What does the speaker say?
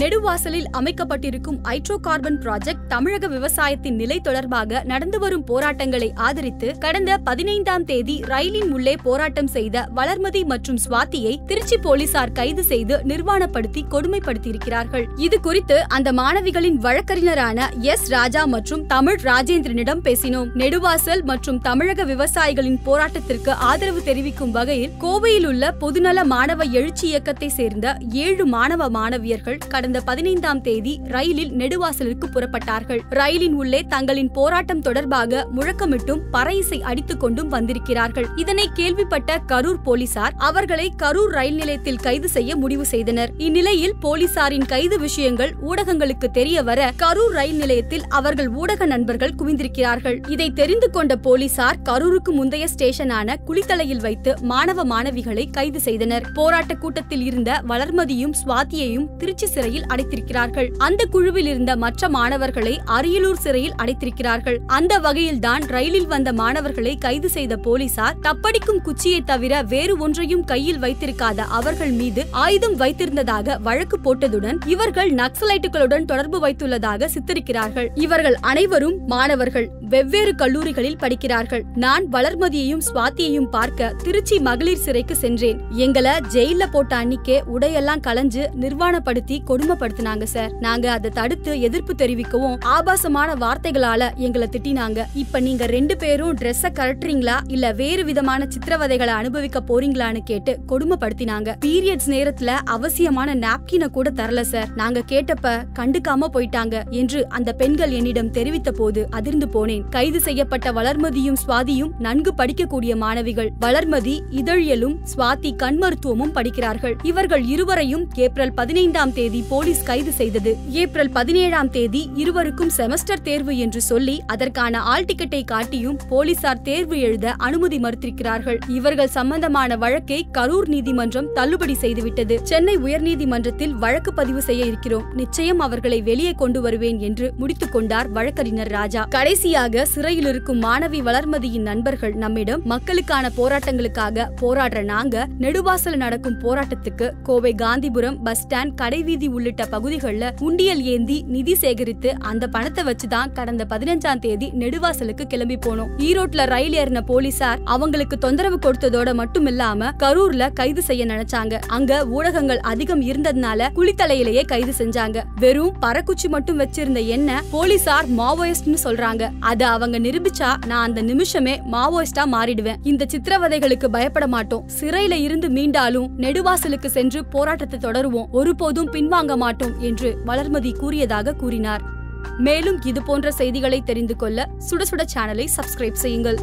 நெடுவாசலில் அமைக்கப்பட்டிருக்கும் hydro carbon project தமிழக விவசாயத்தின் நிலை தொடர்பாக நடந்து வரும் போராட்டங்களை ஆதரித்து கடந்த பதினைந்தாம் தேதி ரயிலின் உள்ளே போராட்டம் செய்த வளர்மதி மற்றும் சுவாத்தியை திருச்சி போலீசார் கைது செய்து நிர்வாணப்படுத்தி கொடுமைப்படுத்தியிருக்கிறார்கள். இது குறித்து அந்த மாணவிகளின் வழக்கறிஞரான எஸ் ராஜா மற்றும் தமிழ் ராஜேந்திரனிடம் பேசினோம். நெடுவாசல் மற்றும் தமிழக விவசாயிகளின் போராட்டத்திற்கு ஆதரவு தெரிவிக்கும் வகையில் கோவையில் உள்ள பொதுநல மாணவ எழுச்சி இயக்கத்தை சேர்ந்த ஏழு மாணவ மாணவியர்கள் கடந்த பதினைந்தாம் தேதி ரயிலில் நெடுவாசலுக்கு புறப்பட்டார்கள். ரயிலின் உள்ளே தங்களின் போராட்டம் தொடர்பாக முழக்கமிட்டும் பறை இசை அடித்துக் கொண்டும் வந்திருக்கிறார்கள். இதனை கேள்விப்பட்ட கரூர் போலீசார் அவர்களை கரூர் ரயில் நிலையத்தில் கைது செய்ய முடிவு செய்தனர். இந்நிலையில் போலீசாரின் கைது விஷயங்கள் ஊடகங்களுக்கு தெரிய வர கரூர் ரயில் நிலையத்தில் அவர்கள் ஊடக நண்பர்கள் குவிந்திருக்கிறார்கள். இதை தெரிந்து கொண்ட போலீசார் கரூருக்கு முந்தைய ஸ்டேஷனான குளித்தலையில் வைத்து மாணவ மாணவிகளை கைது செய்தனர். போராட்ட கூட்டத்தில் இருந்த வளர்மதியும் சுவாத்தியையும் திருச்சி சிறையில் அடைத்திருக்கிறார்கள். அந்த குழுவில் இருந்த மற்ற மாணவர்களை அரியலூர் சிறையில் அடைத்திருக்கிறார்கள். அந்த வகையில்தான் ரயிலில் வந்த மாணவர்களை கைது செய்த போலீசார் தப்படிக்கும் குச்சியை தவிர வேறு ஒன்றையும் கையில் வைத்திருக்காத அவர்கள் மீது ஆயுதம் வைத்திருந்ததாக வழக்கு போட்டதுடன் இவர்கள் நக்சலைட்டுகளுடன் தொடர்பு வைத்துள்ளதாக சித்தரிக்கிறார்கள். இவர்கள் அனைவரும் மாணவர்கள். வெவ்வேறு கல்லூரிகளில் படிக்கிறார்கள். நான் வளர்மதியையும் சுவாத்தியையும் பார்க்க திருச்சி மகளிர் சிறைக்கு சென்றேன். எங்களை ஜெயில போட்ட அன்னிக்கே உடையெல்லாம் களைஞ்சு நிர்வாணப்படுத்தி கொடுமைப்படுத்தினாங்க சார். நாங்க அதை தடுத்து எதிர்ப்பு தெரிவிக்கவும் ஆபாசமான வார்த்தைகளால எங்களை திட்டினாங்க. இப்ப நீங்க ரெண்டு பேரும் ட்ரெஸ்ஸ கழட்டுறீங்களா? இல்ல வேறு விதமான சித்திரவதைகளை அனுபவிக்க போறீங்களான்னு கேட்டு கொடுமைப்படுத்தினாங்க. பீரியட்ஸ் நேரத்துல அவசியமான நாப்கின கூட தரல சார். நாங்க கேட்டப்ப கண்டுக்காம போயிட்டாங்க என்று அந்த பெண்கள் என்னிடம் தெரிவித்த போது அதிர்ந்து போனேன். கைது செய்யப்பட்ட வளர்மதியும் சுவாதியும் நன்கு படிக்கக்கூடிய மாணவிகள். வளர்மதி இதழியலும் சுவாதி கண் மருத்துவமும் படிக்கிறார்கள். இவர்கள் இருவரையும் ஏப்ரல் பதினைந்தாம் தேதி போலீஸ் கைது செய்தது. ஏப்ரல் பதினேழாம் தேதி இருவருக்கும் செமஸ்டர் தேர்வு என்று சொல்லி அதற்கான ஆல் டிக்கெட்டை காட்டியும் போலீசார் தேர்வு எழுத அனுமதி மறுத்திருக்கிறார்கள். இவர்கள் சம்பந்தமான வழக்கை கரூர் நீதிமன்றம் தள்ளுபடி செய்துவிட்டது. சென்னை உயர்நீதிமன்றத்தில் வழக்கு பதிவு செய்ய இருக்கிறோம். நிச்சயம் அவர்களை வெளியே கொண்டு வருவேன் என்று முடித்துக் கொண்டார் வழக்கறிஞர் ராஜா. கடைசியாக சிறையில் இருக்கும் மாணவி வளர்மதியின் நண்பர்கள் நம்மிடம் மக்களுக்கான போராட்டங்களுக்காக போராடுற நாங்க நெடுவாசல் நடக்கும் போராட்டத்துக்கு கோவை காந்திபுரம் பஸ் ஸ்டாண்ட் கடைவீதி உள்ளிட்ட பகுதிகளில் உண்டியல் ஏந்தி நிதி சேகரித்து அந்த பணத்தை வச்சுதான் கடந்த பதினஞ்சாம் தேதி நெடுவாசலுக்கு கிளம்பி போனோம். ஈரோட்ல ரயில் ஏறின போலீசார் அவங்களுக்கு தொந்தரவு கொடுத்ததோட மட்டும் இல்லாம கரூர்ல கைது செய்ய நினைச்சாங்க. அங்க ஊடகங்கள் அதிகம் இருந்ததுனால குளித்தலையிலேயே கைது செஞ்சாங்க. வெறும் பறக்குச்சி மட்டும் வச்சிருந்த என்ன போலீசார் மாவோயிஸ்ட்னு சொல்றாங்க. அது அவங்க நிரூபிச்சா நான் அந்த நிமிஷமே மாவோயிஸ்டா மாறிடுவேன். இந்த சித்திரவதைகளுக்கு பயப்பட மாட்டோம். சிறையில இருந்து மீண்டாலும் நெடுவாசலுக்கு சென்று போராட்டத்தை தொடருவோம். ஒருபோதும் பின்வாங்க மாட்டோம் என்று வளர்மதி கூறியதாக கூறினார். மேலும் இது போன்ற செய்திகளை தெரிந்து கொள்ள சுட சுட சேனலை சப்ஸ்கிரைப் செய்யுங்கள்.